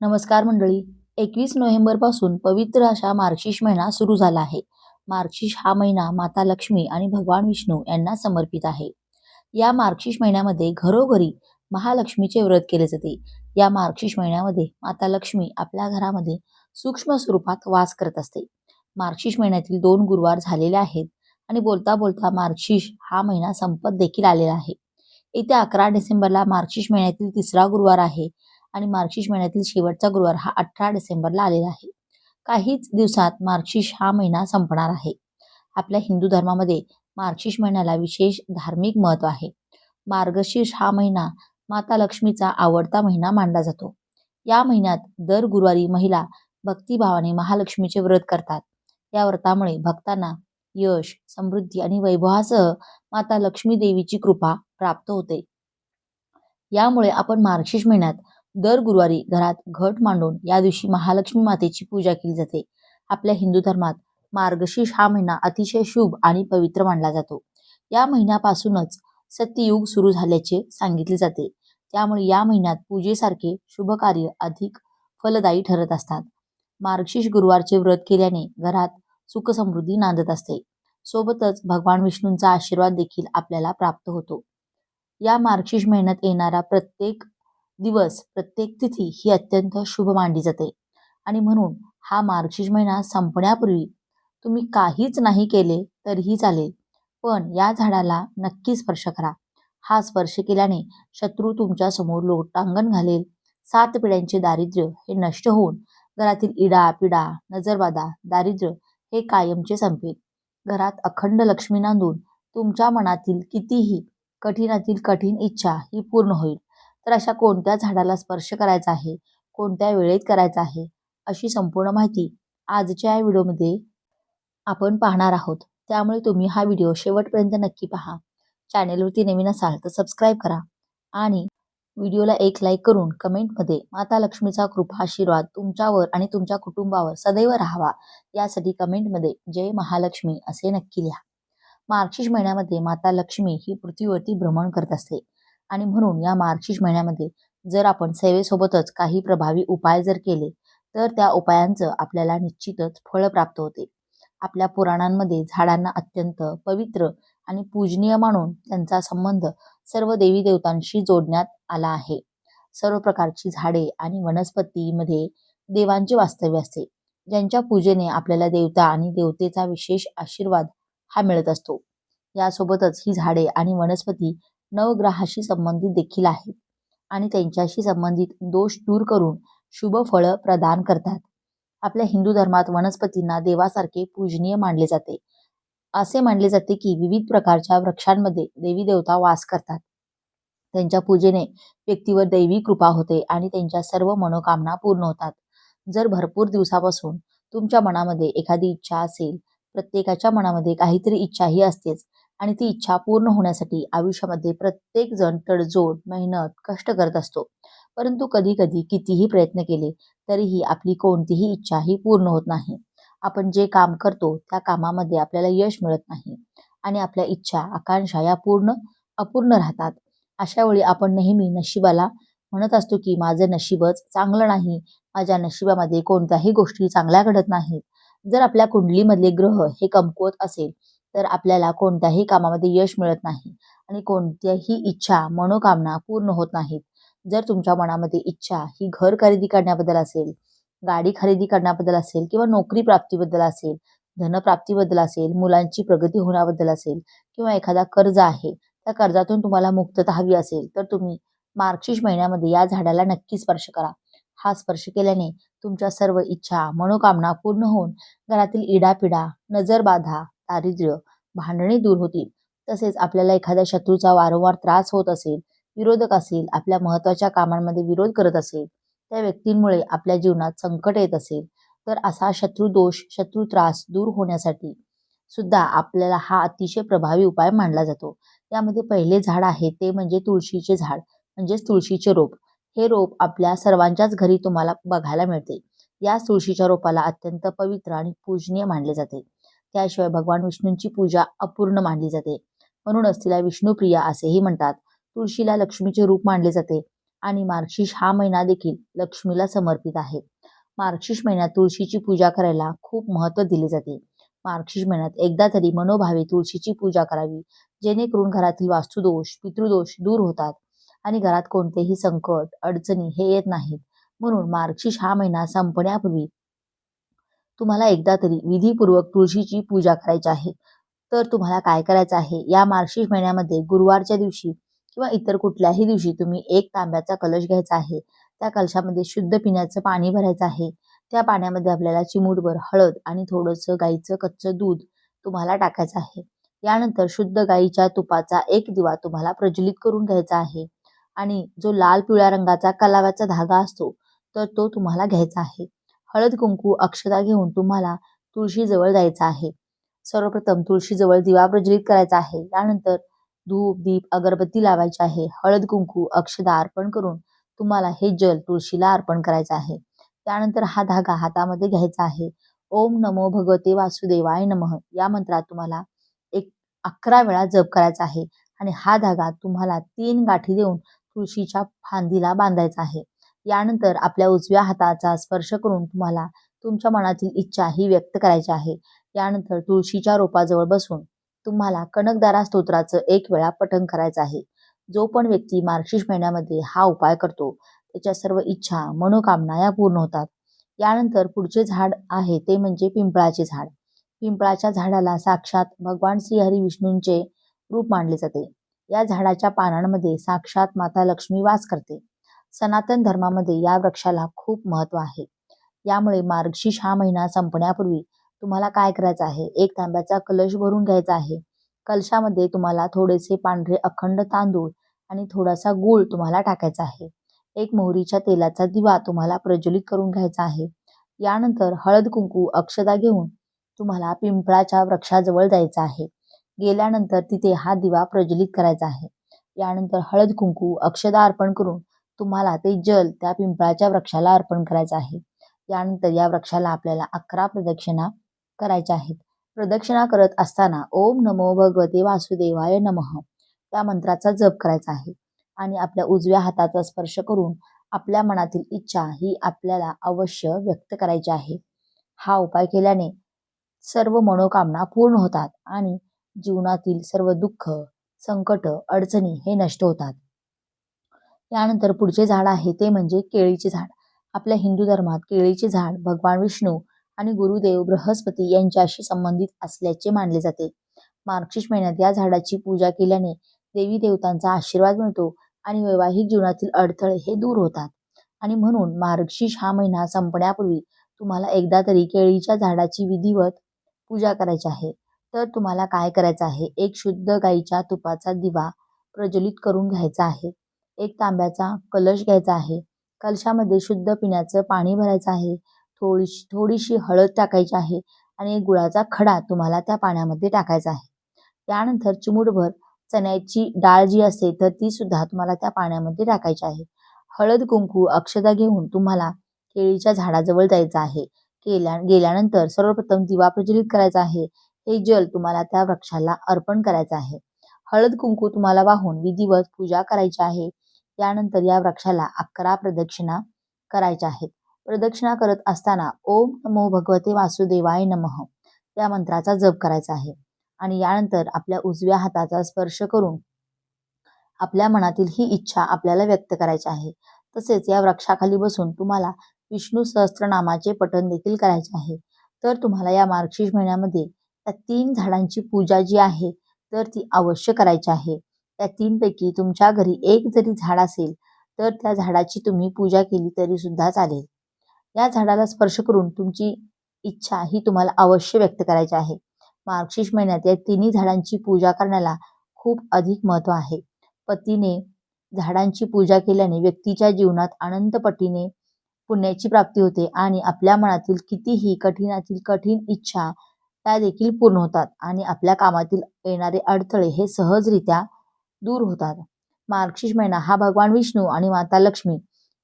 नमस्कार मंडळी. एकवीस नोव्हेंबरपासून पवित्र अशा मार्गशीर्ष महिना सुरू झाला आहे. मार्गशीर्ष हा महिना माता लक्ष्मी आणि भगवान विष्णू यांना समर्पित आहे. या मार्गशीर्ष महिन्यामध्ये घरोघरी महालक्ष्मीचे व्रत केले जाते. या मार्गशीर्ष महिन्यामध्ये माता लक्ष्मी आपल्या घरामध्ये सूक्ष्म स्वरूपात वास करत असते. मार्गशीर्ष महिन्यातील दोन गुरुवार झालेले आहेत आणि बोलता बोलता मार्गशीर्ष हा महिना संपत देखील आलेला आहे. येत्या अकरा डिसेंबरला मार्गशीर्ष महिन्यातील तिसरा गुरुवार आहे. आणि मार्गशीर्ष महिन्यातील शेवटचा गुरुवार हा अठरा डिसेंबरला आलेला आहे. काहीच दिवसात मार्गशीर्ष हा महिना संपणार आहे. आपल्या हिंदू धर्मामध्ये मार्गशीर्ष महिन्याला विशेष धार्मिक महत्त्व आहे. मार्गशीर्ष हा महिना माता लक्ष्मीचा आवडता महिना मानला जातो. या महिन्यात दर गुरुवारी महिला भक्तिभावाने महालक्ष्मीचे व्रत करतात. या व्रतामुळे भक्तांना यश समृद्धी आणि वैभवासह माता लक्ष्मी देवीची कृपा प्राप्त होते. यामुळे आपण मार्गशीर्ष महिन्यात दर गुरुवारी घरात घट मांडून या दिवशी महालक्ष्मी मातेची पूजा केली जाते. आपल्या हिंदू धर्मात मार्गशीर्ष हा महिना अतिशय शुभ आणि पवित्र मानला जातो. या महिन्यापासूनच सत्ययुग सुरू झाल्याचे सांगितले जाते. त्यामुळे या महिन्यात पूजेसारखे शुभ कार्य अधिक फलदायी ठरत असतात. मार्गशीर्ष गुरुवारचे व्रत केल्याने घरात सुखसमृद्धी नांदत असते. सोबतच भगवान विष्णूंचा आशीर्वाद देखील आपल्याला प्राप्त होतो. या मार्गशीर्ष महिन्यात येणारा प्रत्येक दिवस प्रत्येक तिथी ही अत्यंत शुभ मानली जाते. आणि म्हणून हा मार्गशीर्ष महिना संपण्यापूर्वी तुम्ही काहीच नाही केले तरीही चालेल. पण या झाडाला नक्की स्पर्श करा. हा स्पर्श केल्याने शत्रू तुमच्यासमोर लोटांगण घालेल. सात पिढ्यांचे दारिद्र्य हे नष्ट होऊन घरातील इडा पिडा नजरबाधा दारिद्र्य हे कायमचे संपेल. घरात अखंड लक्ष्मी नांदून तुमच्या मनातील कितीही कठीणातील कठीण इच्छा ही पूर्ण होईल. तर अशा कोणत्या झाडाला स्पर्श करायचा आहे? कोणत्या वेळेत करायचा आहे? अशी संपूर्ण माहिती आजच्या या व्हिडिओमध्ये आपण पाहणार आहोत. त्यामुळे तुम्ही हा व्हिडिओ शेवटपर्यंत नक्की पहा. चॅनेलवरती नवीन असाल तर सबस्क्राईब करा आणि व्हिडिओला एक लाईक करून कमेंटमध्ये माता लक्ष्मीचा कृपा आशीर्वाद तुमच्यावर आणि तुमच्या कुटुंबावर सदैव राहावा यासाठी कमेंटमध्ये जय महालक्ष्मी असे नक्की लिहा. मार्गशीर्ष महिन्यामध्ये माता लक्ष्मी ही पृथ्वीवरती भ्रमण करत असते. आणि म्हणून या मार्गशीर्ष महिन्यामध्ये जर आपण सेवेसोबतच काही प्रभावी उपाय जर केले तर त्या उपायांचं आपल्याला निश्चितच फळ प्राप्त होते. आपल्या पुराणांमध्ये झाडांना अत्यंत पवित्र आणि पूजनीय मानून त्यांचा संबंध सर्व देवी देवतांशी जोडण्यात आला आहे. सर्व प्रकारची झाडे आणि वनस्पतीमध्ये देवांचे वास्तव्य असते ज्यांच्या पूजेने आपल्याला देवता आणि देवतेचा विशेष आशीर्वाद हा मिळत असतो. यासोबतच ही झाडे आणि वनस्पती नवग्रहाशी संबंधित देखील आहेत. आणि त्यांच्याशी संबंधित दोष दूर करून शुभ फळं प्रदान करतात. आपल्या हिंदू धर्मात वनस्पतींना देवासारखे पूजनीय मानले जाते. असे मानले जाते की विविध प्रकारच्या वृक्षांमध्ये देवी देवता वास करतात. त्यांच्या पूजेने व्यक्तीवर दैवी कृपा होते आणि त्यांच्या सर्व मनोकामना पूर्ण होतात. जर भरपूर दिवसापासून तुमच्या मनामध्ये एखादी इच्छा असेल प्रत्येकाच्या मनामध्ये काहीतरी इच्छा ही असतेच आणि ती इच्छा पूर्ण होण्यासाठी आयुष्यामध्ये प्रत्येक जण तडजोड मेहनत कष्ट करत असतो. परंतु कधी कधी कितीही प्रयत्न केले तरीही आपली कोणतीही इच्छा ही पूर्ण होत नाही. आपण जे काम करतो त्या कामामध्ये आपल्याला यश मिळत नाही. आणि आपल्या इच्छा आकांक्षा या पूर्ण अपूर्ण राहतात. अशा वेळी आपण नेहमी नशिबाला म्हणत असतो की माझं नशीबच चांगलं नाही. माझ्या नशिबामध्ये कोणत्याही गोष्टी चांगल्या घडत नाहीत. जर आपल्या कुंडलीमधले ग्रह हे कमकुवत असेल तर आपल्याला कोणत्याही कामामध्ये यश मिळत नाही आणि कोणत्याही इच्छा मनोकामना पूर्ण होत नाहीत. जर तुमच्या मनामध्ये इच्छा ही घर खरेदी करण्याबद्दल असेल गाडी खरेदी करण्याबद्दल असेल किंवा नोकरी प्राप्तीबद्दल असेल धनप्राप्तीबद्दल असेल मुलांची प्रगती होण्याबद्दल असेल किंवा एखादा कर्ज आहे त्या कर्जातून तुम्हाला मुक्तता हवी असेल तर तुम्ही मार्गशीर्ष महिन्यामध्ये या झाडाला नक्की स्पर्श करा. हा स्पर्श केल्याने तुमच्या सर्व इच्छा मनोकामना पूर्ण होऊन घरातील इडापिडा नजरबाधा दारिद्र्य भांडणे दूर होतील. तसेच आपल्याला एखाद्या शत्रूचा वारंवार त्रास होत असेल विरोधक असेल आपल्या महत्त्वाच्या कामांमध्ये विरोध करत असेल त्या व्यक्तींमुळे आपल्या जीवनात संकट येत असेल तर असा शत्रू दोष शत्रू त्रास दूर होण्यासाठी सुद्धा आपल्याला हा अतिशय प्रभावी उपाय मानला जातो. यामध्ये पहिले झाड आहे ते म्हणजे तुळशीचे झाड म्हणजेच तुळशीचे रोप. हे रोप आपल्या सर्वांच्याच घरी तुम्हाला बघायला मिळते. या तुळशीच्या रोपाला अत्यंत पवित्र आणि पूजनीय मानले जाते. त्याशिवाय भगवान विष्णूंची पूजा अपूर्ण मानली जाते. म्हणूनच तिला विष्णुप्रिया असेही म्हणतात. तुळशीला लक्ष्मीचे रूप मानले जाते आणि मार्गशीर्ष हा महिना देखील लक्ष्मीला समर्पित आहे. मार्गशीर्ष महिन्यात तुळशीची पूजा करायला खूप महत्त्व दिले जाते. मार्गशीर्ष महिन्यात एकदा तरी मनोभावे तुळशीची पूजा करावी जेणेकरून घरातील वास्तुदोष पितृदोष दूर होतात आणि घरात कोणतेही संकट अडचणी हे येत नाहीत. म्हणून मार्गशीर्ष हा महिना संपण्यापूर्वी तुम्हाला एकदा तरी विधीपूर्वक तुळशीची पूजा करायची आहे. तर तुम्हाला काय करायचं आहे? या मार्गशीर्ष महिन्यामध्ये गुरुवारच्या दिवशी किंवा इतर कुठल्याही दिवशी तुम्ही एक तांब्याचा कलश घ्यायचा आहे. त्या कलशामध्ये शुद्ध पिण्याचं पाणी भरायचं आहे. त्या पाण्यामध्ये आपल्याला चिमूटभर हळद आणि थोडंसं गाईचं कच्चं दूध तुम्हाला टाकायचं आहे. यानंतर शुद्ध गाईच्या तुपाचा एक दिवा तुम्हाला प्रज्वलित करून घ्यायचा आहे. आणि जो लाल पिवळ्या रंगाचा कलाव्याचा धागा असतो तर तो तुम्हाला घ्यायचा आहे. हळद कुंकू अक्षता घेऊन तुम्हाला तुळशीजवळ जायचं आहे. सर्वप्रथम तुळशीजवळ दिवा प्रज्वलित करायचा आहे. त्यानंतर धूप दीप अगरबत्ती लावायची आहे. हळद कुंकू अक्षदा अर्पण करून तुम्हाला हे जल तुळशीला अर्पण करायचं आहे. त्यानंतर हा धागा हातामध्ये घ्यायचा आहे. ओम नमो भगवते वासुदेवाय नमः. या मंत्रात तुम्हाला एक अकरा वेळा जप करायचा आहे आणि हा धागा तुम्हाला तीन गाठी देऊन तुळशीच्या फांदीला बांधायचा आहे. यानंतर आपल्या उजव्या हाताचा स्पर्श करून तुम्हाला तुमच्या मनातील इच्छा ही व्यक्त करायची आहे. यानंतर तुळशीच्या रोपाजवळ बसून तुम्हाला कनकदारा स्तोत्राचं एक वेळा पठण करायचं आहे. जो पण व्यक्ती मार्गशीर्ष महिन्यामध्ये हा उपाय करतो त्याच्या सर्व इच्छा मनोकामना या पूर्ण होतात. यानंतर पुढचे झाड आहे ते म्हणजे पिंपळाचे झाड. पिंपळाच्या झाडाला साक्षात भगवान श्री हरी विष्णूंचे रूप मानले जाते. या झाडाच्या पानांमध्ये साक्षात माता लक्ष्मी वास करते. सनातन धर्मामध्ये या वृक्षाला खूप महत्त्व आहे. यामुळे मार्गशीर्ष हा महिना संपण्यापूर्वी तुम्हाला काय करायचं आहे? एक तांब्याचा कलश भरून घ्यायचा आहे. कलशामध्ये तुम्हाला थोडेसे पांढरे अखंड तांदूळ आणि थोडासा गूळ तुम्हाला टाकायचा आहे. एक मोहरीच्या तेलाचा दिवा तुम्हाला प्रज्वलित करून घ्यायचा आहे. यानंतर हळद कुंकू अक्षदा घेऊन तुम्हाला पिंपळाच्या वृक्षाजवळ जायचं आहे. गेल्यानंतर तिथे हा दिवा प्रज्वलित करायचा आहे. यानंतर हळद कुंकू अक्षदा अर्पण करून तुम्हाला ते जल त्या पिंपळाच्या वृक्षाला अर्पण करायचं आहे. यानंतर या वृक्षाला आपल्याला अकरा प्रदक्षिणा करायच्या आहेत. प्रदक्षिणा करत असताना ओम नमो भगवते वासुदेवाय नमः या मंत्राचा जप करायचा आहे. आणि आपल्या उजव्या हाताचा स्पर्श करून आपल्या मनातील इच्छा ही आपल्याला अवश्य व्यक्त करायची आहे. हा उपाय केल्याने सर्व मनोकामना पूर्ण होतात आणि जीवनातील सर्व दुःख संकट अडचणी हे नष्ट होतात. यानंतर पुढचे झाड आहे ते म्हणजे केळीचे झाड. आपल्या हिंदू धर्मात केळीचे झाड भगवान विष्णू आणि गुरुदेव बृहस्पती यांच्याशी संबंधित असल्याचे मानले जाते. मार्गशीर्ष महिन्यात या झाडाची पूजा केल्याने देवी देवतांचा आशीर्वाद मिळतो आणि वैवाहिक जीवनातील अडथळे हे दूर होतात. आणि म्हणून मार्गशीर्ष हा महिना संपण्यापूर्वी तुम्हाला एकदा तरी केळीच्या झाडाची विधिवत पूजा करायची आहे. तर तुम्हाला काय करायचं आहे? एक शुद्ध गाईच्या तुपाचा दिवा प्रज्वलित करून घ्यायचा आहे. एक तांब्याचा कलश घ्यायचा आहे. कलशामध्ये शुद्ध पिण्याचं पाणी भरायचं आहे. थोडीशी थोडीशी हळद टाकायची आहे आणि एक गुळाचा खडा तुम्हाला त्या पाण्यामध्ये टाकायचा आहे. त्यानंतर चिमूटभर चण्याची डाळ जी असते तर ती सुद्धा तुम्हाला त्या पाण्यामध्ये टाकायची आहे. हळद कुंकू अक्षता घेऊन तुम्हाला केळीच्या झाडाजवळ जायचं आहे. केल्या गेल्यानंतर सर्वप्रथम दिवा प्रज्वलित करायचा आहे. हे जल तुम्हाला त्या वृक्षाला अर्पण करायचं आहे. हळद कुंकू तुम्हाला वाहून विधिवत पूजा करायची आहे. यानंतर या वृक्षाला अकरा प्रदक्षिणा करायच्या आहेत. प्रदक्षिणा करत असताना ओम नमो भगवते वासुदेवाय नमः या मंत्राचा जप करायचा आहे. आणि यानंतर आपल्या उजव्या हाताचा स्पर्श करून आपल्या मनातील ही इच्छा आपल्याला व्यक्त करायची आहे. तसेच या वृक्षाखाली बसून तुम्हाला विष्णू सहस्त्रनामाचे पठण देखील करायचे आहे. तर तुम्हाला या मार्गशीर्ष महिन्यामध्ये त्या तीन झाडांची पूजा जी आहे तर ती अवश्य करायची आहे. त्या तीनपैकी तुमच्या घरी एक जरी झाड असेल तर त्या झाडाची तुम्ही पूजा केली तरी सुद्धा चालेल. या झाडाला स्पर्श करून तुमची इच्छा ही तुम्हाला अवश्य व्यक्त करायची आहे. मार्गशीर्ष महिन्यात या तिन्ही झाडांची पूजा करण्याला खूप अधिक महत्त्व आहे. पतीने झाडांची पूजा केल्याने व्यक्तीच्या जीवनात अनंतपटीने पुण्याची प्राप्ती होते आणि आपल्या मनातील कितीही कठीणातील कठीण इच्छा त्या देखील पूर्ण होतात आणि आपल्या कामातील येणारे अडथळे हे सहजरित्या दूर होतात. मार्गशीर्ष महिना हा भगवान विष्णू आणि माता लक्ष्मी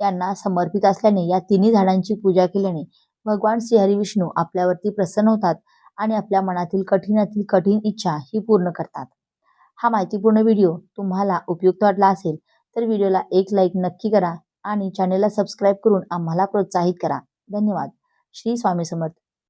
यांना समर्पित असल्याने या तिन्ही झाडांची पूजा केल्याने भगवान श्रीहरी विष्णू आपल्यावरती प्रसन्न होतात आणि आपल्या मनातील कठीणातील कठीण इच्छा ही पूर्ण करतात. हा माहितीपूर्ण व्हिडिओ तुम्हाला उपयुक्त वाटला असेल तर व्हिडिओला एक लाईक नक्की करा आणि चॅनेलला सबस्क्राईब करून आम्हाला प्रोत्साहित करा. धन्यवाद. श्री स्वामी समर्थ.